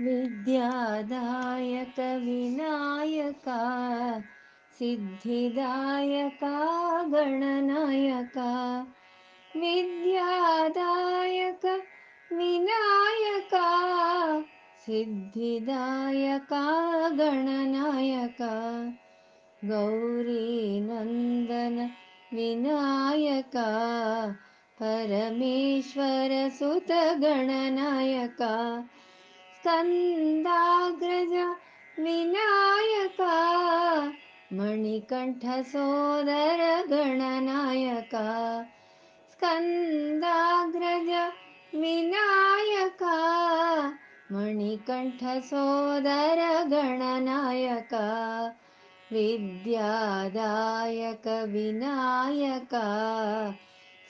विद्यादायकविनायका सिद्धिदायका गणनायका विद्यादायक Vinayaka सिद्धिदायका गणनायका गौरीनन्दन Vinayaka परमेश्वरसुतगणनायका स्कन्दाग्रज Vinayaka मणिकण्ठसोदरगणनायका स्कन्दाग्रज Vinayaka मणिकण्ठसोदरगणनायका विद्यादायकविनायका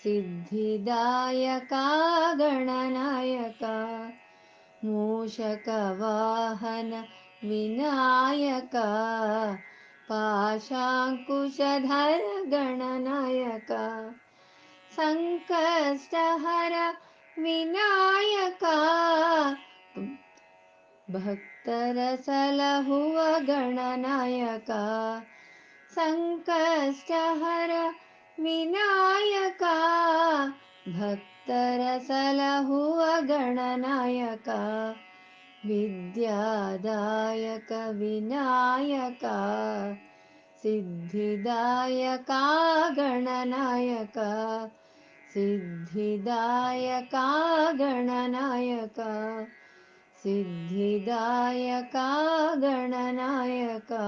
सिद्धिदायका गणनायका मूषकवाहन Vinayaka पाशाङ्कुशधर गणनायका सङ्कष्टहर Vinayaka भक्तरसलहुव गणनायका सङ्कष्टहर Vinayaka भक्तरसलहुव गणनायका विद्यादायकविनायका सिद्धिदायका गणनायका सिद्धिदायका गणनायका सिद्धिदायका गणनायका